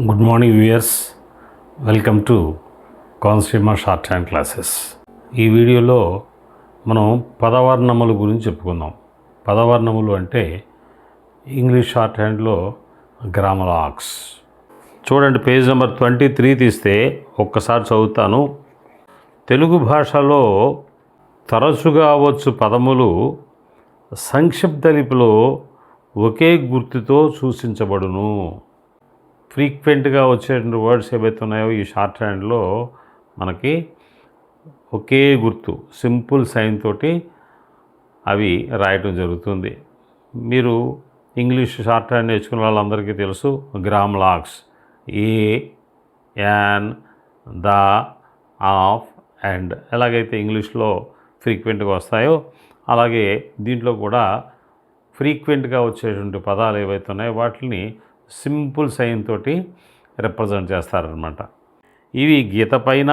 Good morning viewers welcome to Constrima short hand classes ఈ వీడియోలో మనం పదవర్ణముల గురించి చెప్పుకుందాం. పదవర్ణములు అంటే ఇంగ్లీష్ షార్ట్ హ్యాండ్లో గ్రామలాక్స్ చూడండి పేజ్ నెంబర్ ట్వంటీ త్రీ తీస్తే ఒక్కసారి చదువుతాను. తెలుగు భాషలో తరచుగా వచ్చు పదములు సంక్షిప్త లిపిలో ఒకే గుర్తుతో సూచించబడును. ఫ్రీక్వెంట్గా వచ్చేటువంటి వర్డ్స్ ఏవైతే ఉన్నాయో ఈ షార్ట్ హ్యాండ్లో మనకి ఒకే గుర్తు సింపుల్ సైన్ తోటి అవి రాయటం జరుగుతుంది. మీరు ఇంగ్లీష్ షార్ట్ హ్యాండ్ నేర్చుకున్న వాళ్ళందరికీ తెలుసు grammalogues a an the of and ఎలాగైతే ఇంగ్లీష్లో ఫ్రీక్వెంట్గా వస్తాయో అలాగే దీంట్లో కూడా ఫ్రీక్వెంట్గా వచ్చేటువంటి పదాలు ఏవైతే ఉన్నాయో వాటిని సింపుల్ సైన్ తోటి రిప్రజెంట్ చేస్తారనమాట ఇవి గీత పైన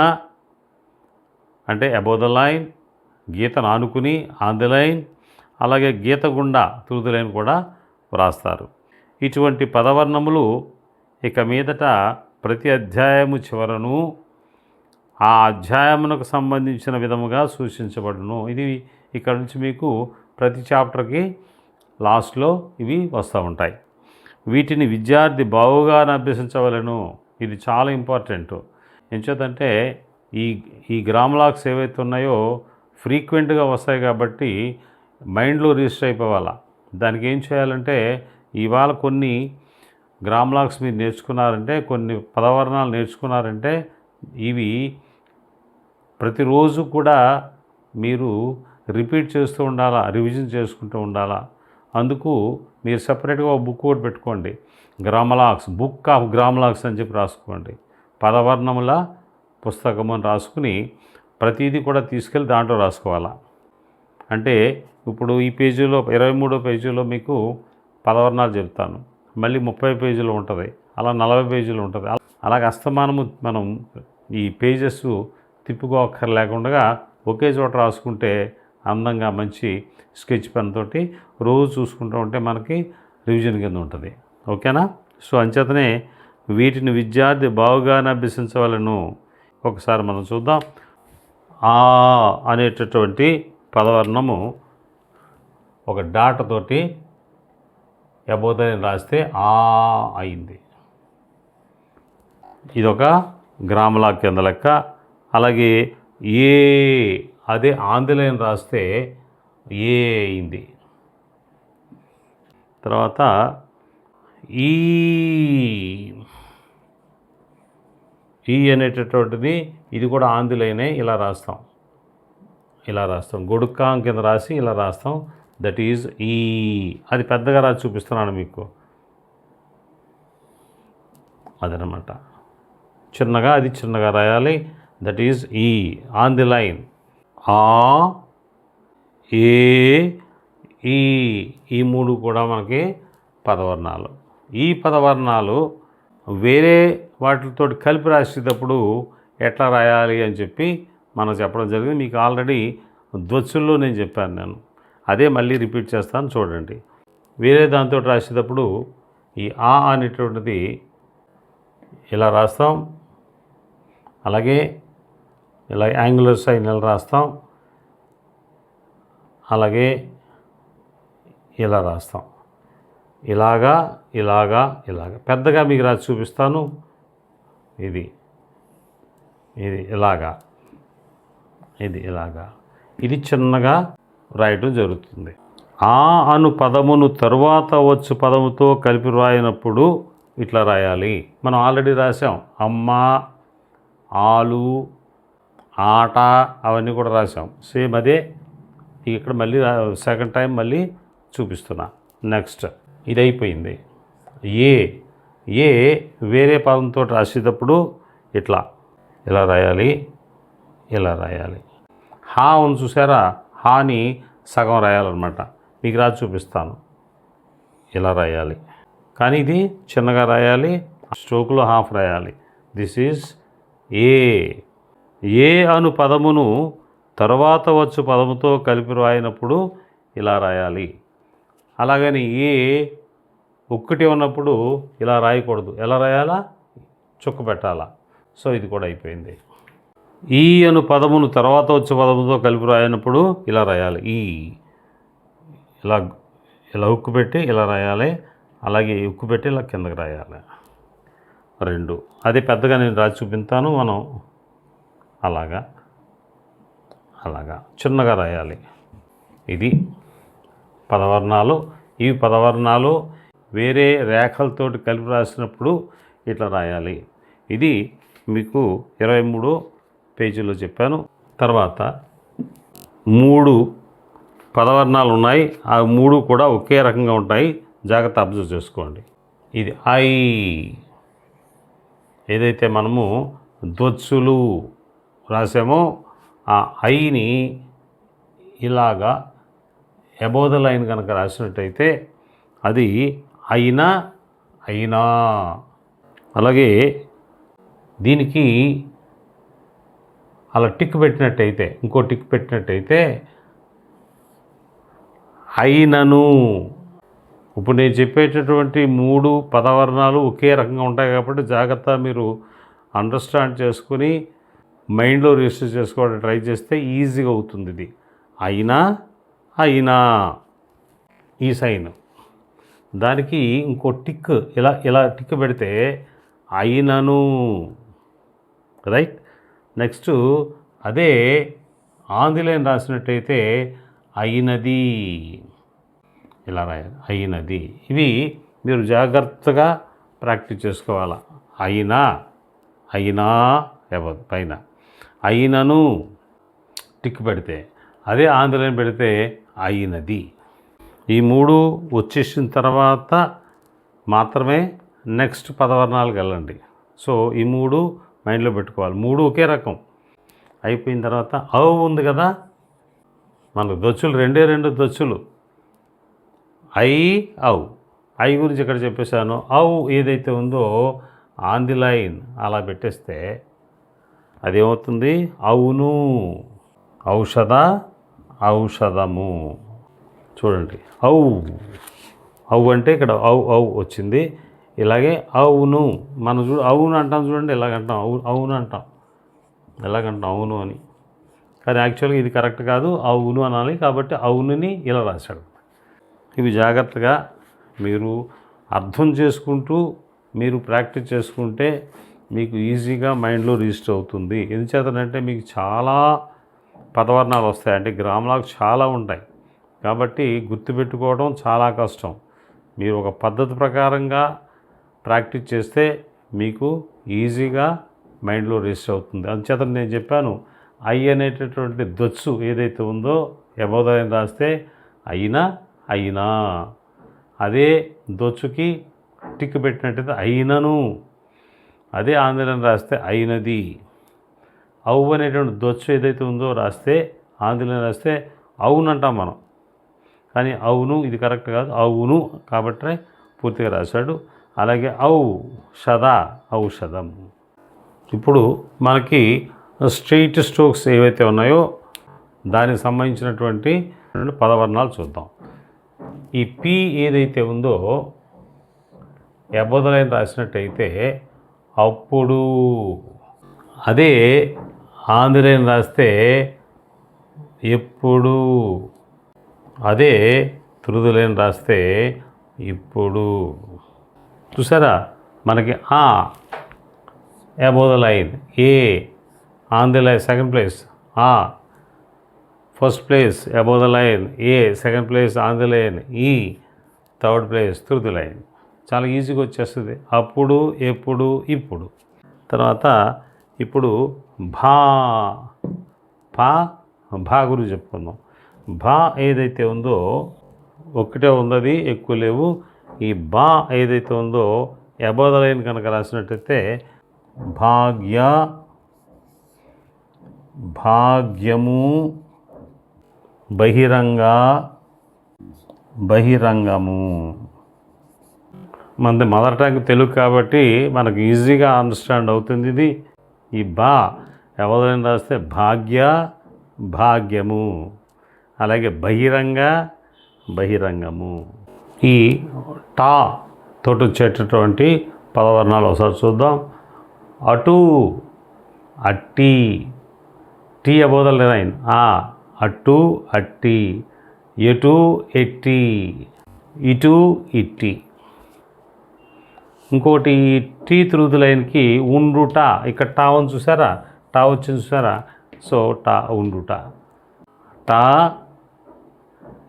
అంటే అబౌ ద లైన్ గీతను ఆనుకుని ఆన్ ది లైన్ అలాగే గీత గుండా త్రూ ది లైన్ కూడా వ్రాస్తారు. ఇటువంటి పదవర్ణములు ఇక మీదట ప్రతి అధ్యాయము చివరను ఆ అధ్యాయమునకు సంబంధించిన విధముగా సూచించబడును. ఇది ఇక్కడ నుంచి మీకు ప్రతి చాప్టర్కి లాస్ట్లో ఇవి వస్తూ ఉంటాయి. వీటిని విద్యార్థి బావుగా అభ్యసించవలను. ఇది చాలా ఇంపార్టెంట్. ఎంచేతంటే ఈ ఈ గ్రామలాక్స్ ఏవైతే ఉన్నాయో ఫ్రీక్వెంట్గా వస్తాయి కాబట్టి మైండ్లో రిజిస్టర్ అయిపోవాలా. దానికి ఏం చేయాలంటే ఇవాళ కొన్ని గ్రామలాక్స్ మీరు నేర్చుకున్నారంటే కొన్ని పదవర్ణాలు నేర్చుకున్నారంటే ఇవి ప్రతిరోజు కూడా మీరు రిపీట్ చేస్తూ ఉండాలా రివిజన్ చేసుకుంటూ ఉండాలా. అందుకు మీరు సపరేట్గా ఒక బుక్ ఒకటి పెట్టుకోండి. గ్రామలాక్స్ బుక్ ఆఫ్ గ్రామలాక్స్ అని చెప్పి రాసుకోండి. పదవర్ణముల పుస్తకం అని రాసుకుని ప్రతిదీ కూడా తీసుకెళ్ళి దాంట్లో రాసుకోవాలా? అంటే ఇప్పుడు ఈ పేజీలో ఇరవై మూడో పేజీలో మీకు పదవర్ణాలు చెప్తాను. మళ్ళీ ముప్పై పేజీలో ఉంటుంది. అలా నలభై పేజీలు ఉంటుంది. అలాగే అస్తమానము మనం ఈ పేజెస్ తిప్పుకోక్కర్ లేకుండా ఒకే చోట రాసుకుంటే అందంగా మంచి స్కెచ్ పెన్ తోటి రోజు చూసుకుంటూ ఉంటే మనకి రివిజన్ కింద ఉంటుంది. ఓకేనా? సో అంచేతనే వీటిని విద్యార్థి బావుగానే అభ్యసించవలను. ఒకసారి మనం చూద్దాం. ఆ అనేటటువంటి పదవర్ణము ఒక డాట్ తోటి ఎబోదని రాస్తే ఆ అయింది. ఇదొక గ్రామలా కింద లెక్క. అలాగే ఏ అదే ఆంధ్రలైన్ రాస్తే ఏ అయింది? తర్వాత ఈ ఈ అనేటటువంటిది ఇది కూడా ఆంధ్రలైనే ఇలా రాస్తాం. ఇలా రాస్తాం. గొడుక్కాం కింద రాసి ఇలా రాస్తాం. దట్ ఈజ్ ఈ. అది పెద్దగా రాసి చూపిస్తున్నాను మీకు. అదనమాట. చిన్నగా అది చిన్నగా రాయాలి. దట్ ఈజ్ ఈ. ఆన్ ది లైన్ ఆ ఏ ఈ ఈ మూడు కూడా మనకి పదవర్ణాలు. ఈ పదవర్ణాలు వేరే వాటితో కలిపి రాసేటప్పుడు ఎట్లా రాయాలి అని చెప్పి మనం చెప్పడం జరిగింది. మీకు ఆల్రెడీ ధ్వత్సుల్లో నేను చెప్పాను నేను. అదే మళ్ళీ రిపీట్ చేస్తాను చూడండి. వేరే దాంతో రాసేటప్పుడు ఈ ఆ అనేటువంటిది ఇలా రాస్తాం. అలాగే ఇలా యాంగులర్ సైన్ ఇలా రాస్తాం. అలాగే ఇలా రాస్తాం. ఇలాగా ఇలాగా ఇలాగా. పెద్దగా మీకు రాసి చూపిస్తాను. ఇది ఇది ఇలాగా ఇది ఇలాగా. ఇది చిన్నగా రాయటం జరుగుతుంది. ఆ అను పదమును తరువాత వచ్చు పదముతో కలిపి రాయినప్పుడు ఇట్లా రాయాలి. మనం ఆల్రెడీ రాసాం అమ్మ ఆలు ఆట అవన్నీ కూడా రాసాం సేమ్ అదే ఇక్కడ మళ్ళీ సెకండ్ టైం మళ్ళీ చూపిస్తున్నా. నెక్స్ట్ ఇది అయిపోయింది ఏ ఏ వేరే పదంతో రాసేటప్పుడు ఇట్లా ఇలా రాయాలి? ఇలా రాయాలి? హా ఉంది చూసారా? హాని సగం రాయాలన్నమాట. మీకు రాసి చూపిస్తాను. ఇలా రాయాలి? కానీ ఇది చిన్నగా రాయాలి స్ట్రోక్లో హాఫ్ రాయాలి. దిస్ ఈజ్ ఏ ఏ అను పదమును తర్వాత వచ్చు పదముతో కలిపి రాయినప్పుడు ఇలా రాయాలి. అలాగని ఏ ఒక్కటి ఉన్నప్పుడు ఇలా రాయకూడదు. ఎలా రాయాలా? చుక్క పెట్టాలా. సో ఇది కూడా అయిపోయింది. ఈ అను పదమును తర్వాత వచ్చే పదముతో కలిపి రాయనప్పుడు ఇలా రాయాలి. ఈ ఇలా ఇలా ఉక్కు పెట్టి ఇలా రాయాలి. అలాగే ఉక్కు పెట్టి ఇలా కిందకి రాయాలి. రెండు. అది పెద్దగా నేను రాసి చూపిస్తాను. మనం అలాగా అలాగా. చిన్నగా రాయాలి. ఇది పదవర్ణాలు. ఈ పదవర్ణాలు వేరే రేఖలతోటి కలిపి రాసినప్పుడు ఇట్లా రాయాలి. ఇది మీకు ఇరవై మూడో పేజీలో చెప్పాను. తర్వాత మూడు పదవర్ణాలు ఉన్నాయి. ఆ మూడు కూడా ఒకే రకంగా ఉంటాయి. జాగ్రత్త అబ్జర్వ్ చేసుకోండి. ఇది ఐ. ఏదైతే మనము దొచ్చులు రాసామో ఆ ఐని ఇలాగా ద లైన్ కనుక రాసినట్టయితే అది అయినా అయినా అలాగే దీనికి అలా టిక్ పెట్టినట్టయితే ఇంకో టిక్ పెట్టినట్టయితే అయినను ఇప్పుడు నేను చెప్పేటటువంటి మూడు పదవర్ణాలు ఒకే రకంగా ఉంటాయి కాబట్టి జాగ్రత్త మీరు అండర్స్టాండ్ చేసుకుని మైండ్లో రిజిస్టర్ చేసుకోవడం ట్రై చేస్తే ఈజీగా అవుతుంది ఇది. అయినా అయినా. ఈ సైన్. దానికి ఇంకో టిక్ ఇలా ఇలా టిక్ పెడితే అయినను. రైట్? నెక్స్ట్ అదే ఆంగ్లేయం రాసినట్టయితే అయినది. ఇలా రాయాలి. అయినది. ఇవి మీరు జాగ్రత్తగా ప్రాక్టీస్ చేసుకోవాలా. అయినా అయినా ఎవరు పైన. అయినను టిక్ పెడితే అదే ఆందోళన పెడితే అయినది. ఈ మూడు వచ్చేసిన తర్వాత మాత్రమే నెక్స్ట్ పదవర్ణాలకు వెళ్ళండి. సో ఈ మూడు మైండ్లో పెట్టుకోవాలి. మూడు ఒకే రకం. అయిపోయిన తర్వాత అవు ఉంది కదా మనకు దొచ్చులు రెండే రెండు దొచ్చులు. ఐ అవు ఐ గురించి ఇక్కడ చెప్పేశాను అవు ఏదైతే ఉందో ఆన్ ది లైన్ అలా పెట్టేస్తే అదేమవుతుంది? అవును. ఔషధ ఔషధము. చూడండి. అవు అవు అంటే ఇక్కడ అవు అవు వచ్చింది. ఇలాగే అవును. మనం చూ అవును అంటాం చూడండి. ఇలాగంటాం అవు అవును అంటాం. ఎలాగంటాం? అవును అని. కానీ యాక్చువల్గా ఇది కరెక్ట్ కాదు. అవును అనాలి కాబట్టి అవునుని ఇలా రాశాడు. ఇవి జాగ్రత్తగా మీరు అర్థం చేసుకుంటూ మీరు ప్రాక్టీస్ చేసుకుంటే మీకు ఈజీగా మైండ్లో రిజిస్టర్ అవుతుంది. ఎందుచేతనంటే మీకు చాలా పదవర్ణాలు వస్తాయి. అంటే గ్రామాలకు చాలా ఉంటాయి. కాబట్టి గుర్తుపెట్టుకోవడం చాలా కష్టం. మీరు ఒక పద్ధతి ప్రకారంగా ప్రాక్టీస్ చేస్తే మీకు ఈజీగా మైండ్లో రిజిస్టర్ అవుతుంది. అందుచేత నేను చెప్పాను ఐ అనేటటువంటి దొచ్చు ఏదైతే ఉందో యమోదయం రాస్తే అయినా అయినా. అదే దొచ్చుకి టిక్ పెట్టినట్టయితే అయినను. అదే ఆందోళన రాస్తే అయినది. అవు అనేటువంటి దొచ్చు ఏదైతే ఉందో రాస్తే ఆందోళన రాస్తే అవునంటాం మనం. కానీ అవును ఇది కరెక్ట్ కాదు. అవును కాబట్టి పూర్తిగా రాశాడు. అలాగే ఔ షద ఔషధం. ఇప్పుడు మనకి స్ట్రెయిట్ స్ట్రోక్స్ ఏవైతే ఉన్నాయో దానికి సంబంధించినటువంటి రెండు పదవర్ణాలు చూద్దాం. ఈ పి ఏదైతే ఉందో ఎబ్బోదలైన రాసినట్టయితే అప్పుడు అదే ఆంధ్రేని రాస్తే ఎప్పుడు? అదే తురుదులేని రాస్తే ఇప్పుడు? చూసారా? మనకి ఆ above the line. A on the line second place. ఆ first place above the line. A second place on the line. ఈ third place through the line. చాలా ఈజీగా వచ్చేస్తుంది. అప్పుడు ఎప్పుడు ఇప్పుడు. తర్వాత ఇప్పుడు భా పా భా గురించి చెప్పుకుందాం. భా ఏదైతే ఉందో ఒక్కటే ఉన్నది ఎక్కువ లేవు. ఈ బా ఏదైతే ఉందో ఎబోదలైన కనుక రాసినట్టయితే భాగ్య భాగ్యము బహిరంగ బహిరంగము. మనది మదర్ టంగ్ తెలుగు కాబట్టి మనకు ఈజీగా అండర్స్టాండ్ అవుతుంది ఇది. ఈ బా ఎవరైనా రాస్తే భాగ్య భాగ్యము అలాగే బహిరంగ బహిరంగము. ఈ టా తోటి వచ్చేటటువంటి పదవర్ణాలు ఒకసారి చూద్దాం. అటు అట్టి. టీ అబోదలు లైన్. ఆ అటు అట్టి. ఎటు ఎట్టి. ఇటు ఇట్టి. ఇంకోటి టీ త్రూ ది లైన్కి ఉండుట ఇక్కడ టా ఉంది చూసారా? టా వచ్చింది చూసారా? సో టా ఉండుట టా.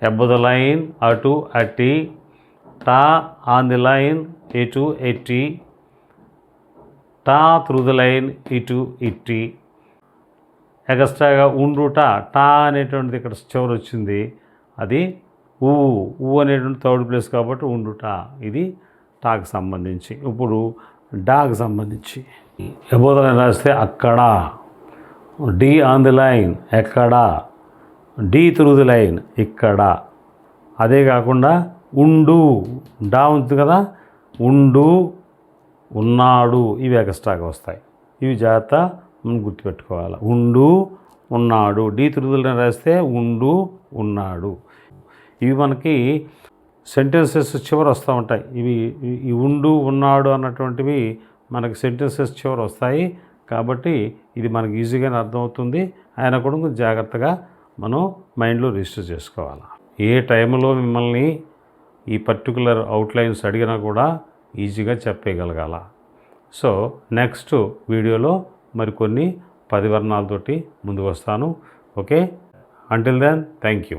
ఎబ్బ ద లైన్ అటు అట్టి. టా ఆన్ ది లైన్ ఎటు ఎట్టి. టా త్రూ ది లైన్ ఇటు ఇట్టి. ఎగస్ట్రాగా ఉండుట టా. అనేటువంటిది ఇక్కడ చివరి వచ్చింది. అది ఊ. ఊ అనేటువంటి థర్డ్ ప్లేస్ కాబట్టి ఉండుట ఇది టాకి సంబంధించి. ఇప్పుడు డాకి సంబంధించి. ఎబోదలని రాస్తే అక్కడ డి ఆన్ ది లైన్ ఎక్కడ డి త్రూ ది లైన్ ఇక్కడ. అదే కాకుండా ఉండు డా ఉంది కదా ఉండు ఉన్నాడు ఇవి ఎక్స్ట్రాగా వస్తాయి. ఇవి జాగ్రత్త మనం గుర్తుపెట్టుకోవాలి. ఉండు ఉన్నాడు డి త్రుదులను రాస్తే ఉండు ఉన్నాడు. ఇవి మనకి సెంటెన్సెస్ చివర వస్తూ ఉంటాయి. ఇవి ఈ- ఉండు ఉన్నాడు అన్నటువంటివి మనకి సెంటెన్సెస్ చివర వస్తాయి. కాబట్టి ఇది మనకి ఈజీగానే అర్థమవుతుంది. ఆయన కూడా కొంచెం జాగ్రత్తగా మనం మైండ్లో రిజిస్టర్ చేసుకోవాలి. ఏ టైంలో మిమ్మల్ని ఈ పర్టికులర్ అవుట్లైన్స్ అడిగినా కూడా ఈజీగా చెప్పగలగాల. సో నెక్స్ట్ వీడియోలో మరికొన్ని పది వర్ణాలతోటి ముందుకు వస్తాను. Okay? Until then thank you